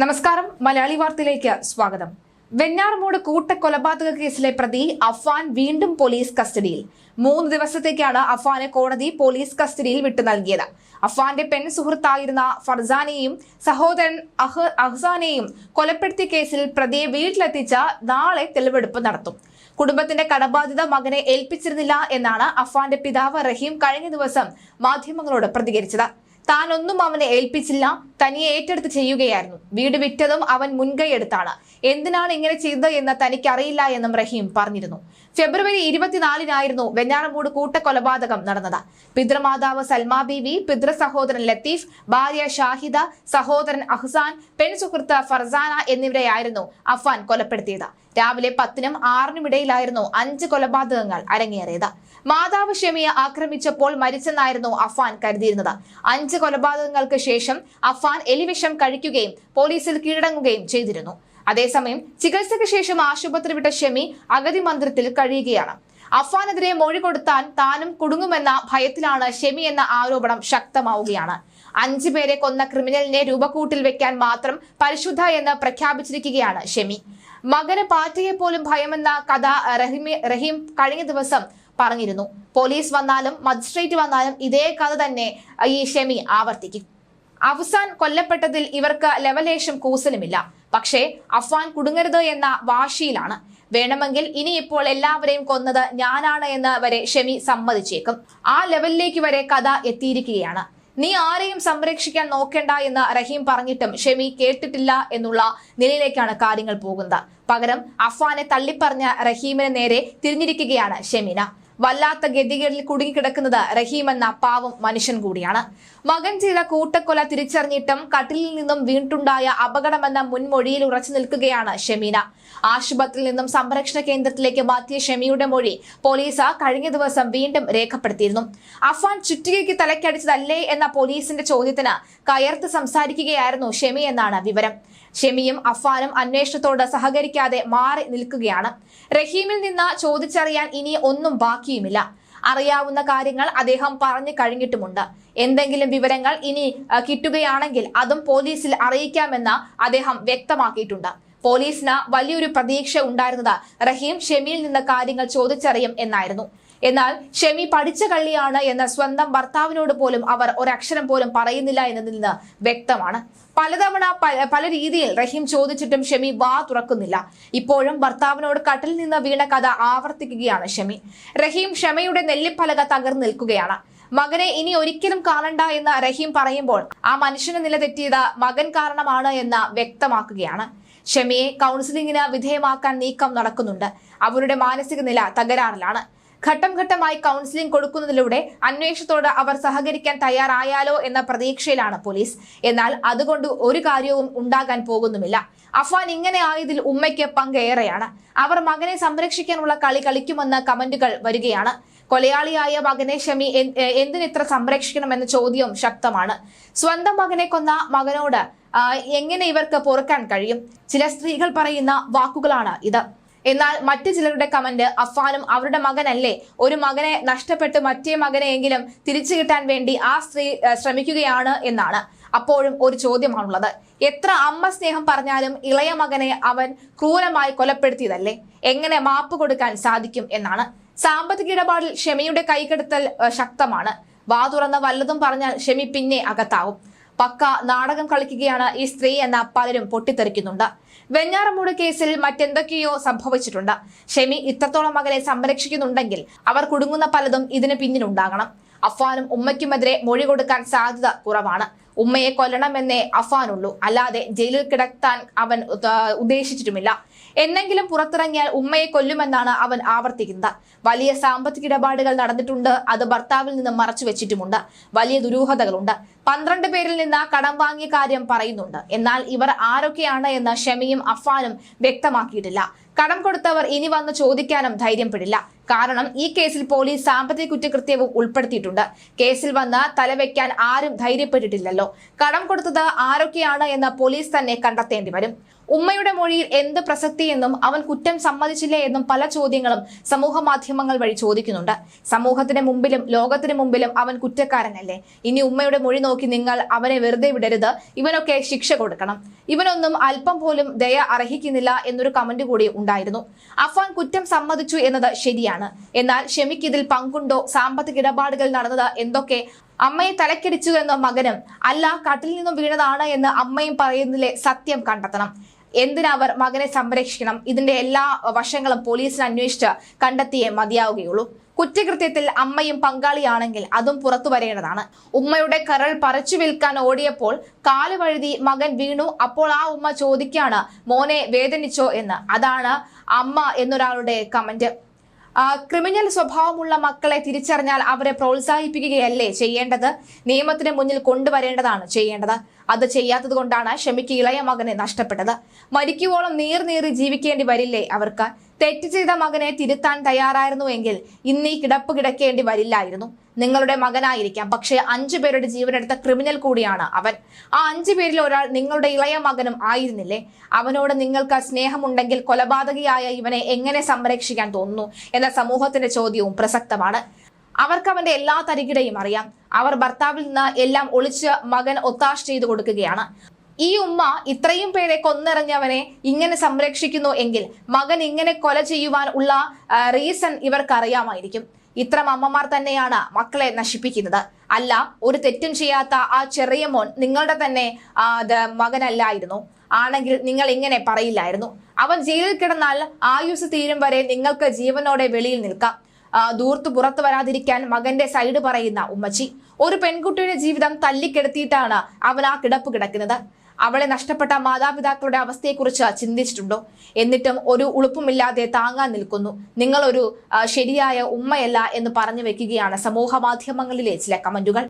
നമസ്കാരം. മലയാളി വാർത്തയിലേക്ക് സ്വാഗതം. വെഞ്ഞാറമൂട് കൂട്ടക്കൊലപാതക കേസിലെ പ്രതി അഫാൻ വീണ്ടും പോലീസ് കസ്റ്റഡിയിൽ. മൂന്ന് ദിവസത്തേക്കാണ് അഫാനെ കോടതി പോലീസ് കസ്റ്റഡിയിൽ വിട്ടു നൽകിയത്. അഫാന്റെ പെൺ സുഹൃത്തായിരുന്ന ഫർസാനെയും സഹോദരൻ അഹ് അഹ്സാനെയും കൊലപ്പെടുത്തിയ കേസിൽ പ്രതിയെ വീട്ടിലെത്തിച്ച നാളെ തെളിവെടുപ്പ് നടത്തും. കുടുംബത്തിന്റെ കടബാധ്യത മകനെ ഏൽപ്പിച്ചിരുന്നില്ല എന്നാണ് അഫാന്റെ പിതാവ് റഹീം കഴിഞ്ഞ ദിവസം മാധ്യമങ്ങളോട് പ്രതികരിച്ചത്. താനൊന്നും അവനെ ഏൽപ്പിച്ചില്ല. തനിയെ ഏറ്റെടുത്ത് ചെയ്യുകയായിരുന്നു. വീട് വിറ്റതും അവൻ മുൻകൈയെടുത്താണ് എന്തിനാണ് ഇങ്ങനെ ചെയ്തത് എന്ന് തനിക്കറിയില്ല എന്നും റഹീം പറഞ്ഞിരുന്നു. ഫെബ്രുവരി ഇരുപത്തിനാലിനായിരുന്നു വെഞ്ഞാറമൂട് കൂട്ടക്കൊലപാതകം നടന്നത്. പിതൃമാതാവ് സൽമാ ബീവി പിതൃ സഹോദരൻ ലത്തീഫ് ഭാര്യ ഷാഹിദ സഹോദരൻ അഹ്സാൻ പെൺ സുഹൃത്ത് ഫർസാന എന്നിവരെയായിരുന്നു അഫ്വാൻ കൊലപ്പെടുത്തിയത്. രാവിലെ പത്തിനും ആറിനും ഇടയിലായിരുന്നു അഞ്ച് കൊലപാതകങ്ങൾ അരങ്ങേറിയത്. മാതാവ് ഷമിയെ ആക്രമിച്ചപ്പോൾ മരിച്ചെന്നായിരുന്നു അഫാൻ കരുതിയിരുന്നത്. അഞ്ച് കൊലപാതകങ്ങൾക്ക് ശേഷം അഫാൻ എലിവിഷം കഴിക്കുകയും പോലീസിൽ കീഴടങ്ങുകയും ചെയ്തിരുന്നു. അതേസമയം ചികിത്സയ്ക്ക് ശേഷം ആശുപത്രി വിട്ട ഷെമി അഗതി മന്ദിരത്തിൽ കഴിയുകയാണ്. അഫാനെതിരെ മൊഴി കൊടുത്താൻ താനും കുടുങ്ങുമെന്ന ഭയത്തിലാണ് ഷെമി എന്ന ആരോപണം ശക്തമാവുകയാണ്. അഞ്ചു പേരെ കൊന്ന ക്രിമിനലിനെ രൂപക്കൂട്ടിൽ വെക്കാൻ മാത്രം പരിശുദ്ധ എന്ന് പ്രഖ്യാപിച്ചിരിക്കുകയാണ് ഷെമി. മകന് പാറ്റയെ പോലും ഭയമെന്ന കഥ റഹിമി റഹീം കഴിഞ്ഞ ദിവസം പറഞ്ഞിരുന്നു. പോലീസ് വന്നാലും മജിസ്ട്രേറ്റ് വന്നാലും ഇതേ കഥ തന്നെ ഈ ഷെമി ആവർത്തിക്കും. അവസാൻ കൊല്ലപ്പെട്ടതിൽ ഇവർക്ക് ലെവലേഷം കൂസലുമില്ല. പക്ഷേ അഫ്വാൻ കുടുങ്ങരുത് എന്ന വാശിയിലാണ്. വേണമെങ്കിൽ ഇനി ഇപ്പോൾ എല്ലാവരെയും കൊന്നത് ഞാനാണ് എന്ന് വരെ ഷെമി സമ്മതിച്ചേക്കും. ആ ലെവലിലേക്ക് വരെ കഥ എത്തിയിരിക്കുകയാണ്. നീ ആരെയും സംരക്ഷിക്കാൻ നോക്കേണ്ട എന്ന് റഹീം പറഞ്ഞിട്ടും ഷെമി കേട്ടിട്ടില്ല എന്നുള്ള നിലയിലേക്കാണ് കാര്യങ്ങൾ പോകുന്നത്. പകരം അഫ്വാനെ തള്ളിപ്പറഞ്ഞ റഹീമിന് നേരെ തിരിഞ്ഞിരിക്കുകയാണ് ഷെമിന. വല്ലാത്ത ഗതികളിൽ കുടുങ്ങിക്കിടക്കുന്നത് റഹീം എന്ന പാവം മനുഷ്യൻ കൂടിയാണ്. മകൻ ചെയ്ത കൂട്ടക്കൊല തിരിച്ചറിഞ്ഞിട്ടും കട്ടിലിൽ നിന്നും വീണ്ടുണ്ടായ അപകടമെന്ന മുൻമൊഴിയിൽ ഉറച്ചു നിൽക്കുകയാണ് ഷെമീന. ആശുപത്രിയിൽ നിന്നും സംരക്ഷണ കേന്ദ്രത്തിലേക്ക് മാറ്റിയ ഷെമിയുടെ മൊഴി പോലീസ് കഴിഞ്ഞ ദിവസം വീണ്ടും രേഖപ്പെടുത്തിയിരുന്നു. അഫാൻ ചുറ്റികയ്ക്ക് തലക്കടിച്ചതല്ലേ എന്ന പോലീസിന്റെ ചോദ്യത്തിന് കയർത്ത് സംസാരിക്കുകയായിരുന്നു ഷെമി എന്നാണ് വിവരം. ഷെമിയും അഫാനും അന്വേഷണത്തോട് സഹകരിക്കാതെ മാറി നിൽക്കുകയാണ്. റഹീമിൽ നിന്ന് ചോദിച്ചറിയാൻ ഇനി ഒന്നും ബാക്കിയുമില്ല. അറിയാവുന്ന കാര്യങ്ങൾ അദ്ദേഹം പറഞ്ഞു കഴിഞ്ഞിട്ടുമുണ്ട്. എന്തെങ്കിലും വിവരങ്ങൾ ഇനി കിട്ടുകയാണെങ്കിൽ അതും പോലീസിൽ അറിയിക്കാമെന്ന് അദ്ദേഹം വ്യക്തമാക്കിയിട്ടുണ്ട്. പോലീസിന് വലിയൊരു പ്രതീക്ഷ ഉണ്ടായിരുന്നത് റഹീം ഷെമിയിൽ നിന്ന് കാര്യങ്ങൾ ചോദിച്ചറിയും എന്നായിരുന്നു. എന്നാൽ ഷെമി പഠിച്ച കള്ളിയാണ് എന്ന് സ്വന്തം ഭർത്താവിനോട് പോലും അവർ ഒരക്ഷരം പോലും പറയുന്നില്ല എന്നതിൽ നിന്ന് വ്യക്തമാണ്. പലതവണ പല രീതിയിൽ റഹീം ചോദിച്ചിട്ടും ഷെമി വാ തുറക്കുന്നില്ല. ഇപ്പോഴും ഭർത്താവിനോട് കട്ടിൽ നിന്ന് വീണ കഥ ആവർത്തിക്കുകയാണ് ഷെമി. റഹീം ഷെമയുടെ നെല്ലിപ്പലക തകർന്നു നിൽക്കുകയാണ്. മകനെ ഇനി ഒരിക്കലും കാണണ്ട എന്ന് റഹീം പറയുമ്പോൾ ആ മനുഷ്യന് നില തെറ്റിയത് മകൻ കാരണമാണ് എന്ന് വ്യക്തമാക്കുകയാണ്. ഷെമിയെ കൗൺസിലിംഗിന് വിധേയമാക്കാൻ നീക്കം നടക്കുന്നുണ്ട്. അവരുടെ മാനസിക നില തകരാറിലാണ്. ഘട്ടം ഘട്ടമായി കൗൺസിലിംഗ് കൊടുക്കുന്നതിലൂടെ അന്വേഷണത്തോട് അവർ സഹകരിക്കാൻ തയ്യാറായാലോ എന്ന പ്രതീക്ഷയിലാണ് പോലീസ്. എന്നാൽ അതുകൊണ്ട് ഒരു കാര്യവും ഉണ്ടാകാൻ പോകുന്നുമില്ല. അഫാൻ ഇങ്ങനെ ആയതിൽ ഉമ്മയ്ക്ക് പങ്കേറെയാണ്. അവർ മകനെ സംരക്ഷിക്കാനുള്ള കളി കളിക്കുമെന്ന കമന്റുകൾ വരികയാണ്. കൊലയാളിയായ മകനെ ഷമി എന്തിനിത്ര സംരക്ഷിക്കണമെന്ന ചോദ്യവും ശക്തമാണ്. സ്വന്തം മകനെ കൊന്ന മകനോട് എങ്ങനെ ഇവർക്ക് പൊറുക്കാൻ കഴിയും? ചില സ്ത്രീകൾ പറയുന്ന വാക്കുകളാണ് ഇത്. എന്നാൽ മറ്റു ചിലരുടെ കമന്റ് അഫാനും അവരുടെ മകനല്ലേ? ഒരു മകനെ നഷ്ടപ്പെട്ട് മറ്റേ മകനെയെങ്കിലും തിരിച്ചു കിട്ടാൻ വേണ്ടി ആ സ്ത്രീ ശ്രമിക്കുകയാണ് എന്നാണ് അപ്പോഴും ഒരു ചോദ്യമാണുള്ളത്. എത്ര അമ്മ സ്നേഹം പറഞ്ഞാലും ഇളയ മകനെ അവൻ ക്രൂരമായി കൊലപ്പെടുത്തിയതല്ലേ? എങ്ങനെ മാപ്പ് കൊടുക്കാൻ സാധിക്കും എന്നാണ്. സാമ്പത്തിക ഇടപാടിൽ ഷെമിയുടെ കൈകെടുത്തൽ ശക്തമാണ്. വാ വല്ലതും പറഞ്ഞാൽ ഷെമി പിന്നെ അകത്താവും. പക്ക നാടകം കളിക്കുകയാണ് ഈ സ്ത്രീ എന്ന പലരും പൊട്ടിത്തെറിക്കുന്നുണ്ട്. വെഞ്ഞാറമൂട് കേസിൽ മറ്റെന്തൊക്കെയോ സംഭവിച്ചിട്ടുണ്ട്. ഷെമി ഇത്രത്തോളം മകളെ സംരക്ഷിക്കുന്നുണ്ടെങ്കിൽ അവർ കുടുങ്ങുന്ന പലതും ഇതിന് പിന്നിലുണ്ടാകണം. അഫാനും ഉമ്മയ്ക്കുമെതിരെ മൊഴി കൊടുക്കാൻ സാധ്യത കുറവാണ്. ഉമ്മയെ കൊല്ലണമെന്നേ അഫാനുള്ളൂ അല്ലാതെ ജയിലിൽ കിടത്താൻ അവൻ ഉദ്ദ- ഉദ്ദേശിച്ചിട്ടുമില്ല. എന്നെങ്കിലും പുറത്തിറങ്ങിയാൽ ഉമ്മയെ കൊല്ലുമെന്നാണ് അവൻ ആവർത്തിക്കുന്നത്. വലിയ സാമ്പത്തിക ഇടപാടുകൾ നടന്നിട്ടുണ്ട്. അത് ഭർത്താവിൽ നിന്ന് മറച്ചു വെച്ചിട്ടുമുണ്ട്. വലിയ ദുരൂഹതകളുണ്ട്. പന്ത്രണ്ട് പേരിൽ നിന്ന് കടം വാങ്ങിയ കാര്യം പറയുന്നുണ്ട്. എന്നാൽ ഇവർ ആരൊക്കെയാണ് എന്ന് ഷെമിയും അഫാനും വ്യക്തമാക്കിയിട്ടില്ല. കടം കൊടുത്തവർ ഇനി വന്ന് ചോദിക്കാനും ധൈര്യപ്പെടില്ല. കാരണം ഈ കേസിൽ പോലീസ് സാമ്പത്തിക കുറ്റകൃത്യവും ഉൾപ്പെടുത്തിയിട്ടുണ്ട്. കേസിൽ വന്ന് തലവെക്കാൻ ആരും ധൈര്യപ്പെട്ടിട്ടില്ലല്ലോ. കടം കൊടുത്തത് ആരൊക്കെയാണ് എന്ന് പോലീസ് തന്നെ കണ്ടെത്തേണ്ടി വരും. ഉമ്മയുടെ മൊഴിയിൽ എന്ത് പ്രസക്തിയെന്നും അവൻ കുറ്റം സമ്മതിച്ചില്ലേ എന്നും പല ചോദ്യങ്ങളും സമൂഹ മാധ്യമങ്ങൾ വഴി ചോദിക്കുന്നുണ്ട്. സമൂഹത്തിന് മുമ്പിലും ലോകത്തിന് മുമ്പിലും അവൻ കുറ്റക്കാരനല്ലേ? ഇനി ഉമ്മയുടെ മൊഴി നോക്കി നിങ്ങൾ അവനെ വെറുതെ വിടരുത്. ഇവനൊക്കെ ശിക്ഷ കൊടുക്കണം. ഇവനൊന്നും അല്പം പോലും ദയ അർഹിക്കുന്നില്ല എന്നൊരു കമന്റ് കൂടി ഉണ്ടായിരുന്നു. അഫാൻ കുറ്റം സമ്മതിച്ചു എന്നത് ശരിയാണ്. എന്നാൽ ഷെമിക്ക് ഇതിൽ പങ്കുണ്ടോ? സാമ്പത്തിക ഇടപാടുകൾ നടന്നത് എന്തൊക്കെ? അമ്മയെ തലക്കടിച്ചു എന്ന മകനും അല്ല കട്ടിൽ നിന്നും വീണതാണ് എന്ന് അമ്മയും പറയുന്നതിലെ സത്യം കണ്ടെത്തണം. എന്തിനവർ മകനെ സംരക്ഷിക്കണം? ഇതിന്റെ എല്ലാ വശങ്ങളും പോലീസിന് അന്വേഷിച്ച് കണ്ടെത്തിയേ മതിയാവുകയുള്ളൂ. കുറ്റകൃത്യത്തിൽ അമ്മയും പങ്കാളിയാണെങ്കിൽ അതും പുറത്തു വരേണ്ടതാണ്. ഉമ്മയുടെ കരൾ പറിച്ചു വിൽക്കാൻ ഓടിയപ്പോൾ കാൽ വഴുതി മകൻ വീണു. അപ്പോൾ ആ ഉമ്മ ചോദിക്കാണ് മോനെ വേദനിച്ചോ? എന്ന്. അതാണ് അമ്മ എന്നൊരാളുടെ കമന്റ്. ക്രിമിനൽ സ്വഭാവമുള്ള മക്കളെ തിരിച്ചറിഞ്ഞാൽ അവരെ പ്രോത്സാഹിപ്പിക്കുകയല്ലേ ചെയ്യേണ്ടത്? നിയമത്തിന് മുന്നിൽ കൊണ്ടുവരേണ്ടതാണ് ചെയ്യേണ്ടത്. അത് ചെയ്യാത്തത് കൊണ്ടാണ് ഷമിക്ക് ഇളയ മകനെ നഷ്ടപ്പെട്ടത്. മരിക്കുവോളം നീർ നീറി ജീവിക്കേണ്ടി വരില്ലേ അവർക്ക്? തെറ്റ് ചെയ്ത മകനെ തിരുത്താൻ തയ്യാറായിരുന്നുവെങ്കിൽ ഇന്ന് ഈ കിടപ്പ് കിടക്കേണ്ടി വരില്ലായിരുന്നു. നിങ്ങളുടെ മകനായിരിക്കാം. പക്ഷേ അഞ്ചു പേരുടെ ജീവനെടുത്ത ക്രിമിനൽ കൂടിയാണ് അവൻ. ആ അഞ്ചു പേരിൽ ഒരാൾ നിങ്ങളുടെ ഇളയ മകനും ആയിരുന്നില്ലേ? അവനോട് നിങ്ങൾക്ക് സ്നേഹമുണ്ടെങ്കിൽ കൊലപാതകിയായ ഇവനെ എങ്ങനെ സംരക്ഷിക്കാൻ തോന്നുന്നു? എന്ന സമൂഹത്തിന്റെ ചോദ്യവും പ്രസക്തമാണ്. അവർക്ക് അവന്റെ എല്ലാ തരികിടയും അറിയാം. അവർ ഭർത്താവിൽ നിന്ന് എല്ലാം ഒളിച്ച് മകൻ ഒത്താശ ചെയ്തു കൊടുക്കുകയാണ്. ഈ ഉമ്മ ഇത്രയും പേരെ കൊന്നിറങ്ങിയവനെ ഇങ്ങനെ സംരക്ഷിക്കുന്നു എങ്കിൽ മകൻ ഇങ്ങനെ കൊല ചെയ്യുവാൻ ഉള്ള റീസൺ ഇവർക്കറിയാമായിരിക്കും. ഇത്തരം അമ്മമാർ തന്നെയാണ് മക്കളെ നശിപ്പിക്കുന്നത്. അല്ല ഒരു തെറ്റും ചെയ്യാത്ത ആ ചെറിയ മോൻ നിങ്ങളുടെ തന്നെ മകനല്ലായിരുന്നു. ആണെങ്കിൽ നിങ്ങൾ ഇങ്ങനെ പറയില്ലായിരുന്നു. അവൻ ജയിലിൽ കിടന്നാൽ ആയുസ് തീരും വരെ നിങ്ങൾക്ക് ജീവനോടെ വെളിയിൽ നിൽക്കാം. ദൂർത്ത് പുറത്തു വരാതിരിക്കാൻ മകന്റെ സൈഡ് പറയുന്ന ഉമ്മച്ചി. ഒരു പെൺകുട്ടിയുടെ ജീവിതം തല്ലിക്കെടുത്തിയിട്ടാണ് അവൻ ആ കിടപ്പ് കിടക്കുന്നത്. അവളെ നഷ്ടപ്പെട്ട മാതാപിതാക്കളുടെ അവസ്ഥയെക്കുറിച്ച് ചിന്തിച്ചിട്ടുണ്ടോ? എന്നിട്ടും ഒരു ഉളുപ്പുമില്ലാതെ താങ്ങാൻ നിൽക്കുന്നു. നിങ്ങളൊരു ശരിയായ ഉമ്മയല്ല എന്ന് പറഞ്ഞു വെക്കുകയാണ് സമൂഹ മാധ്യമങ്ങളിലെ ചില കമന്റുകൾ.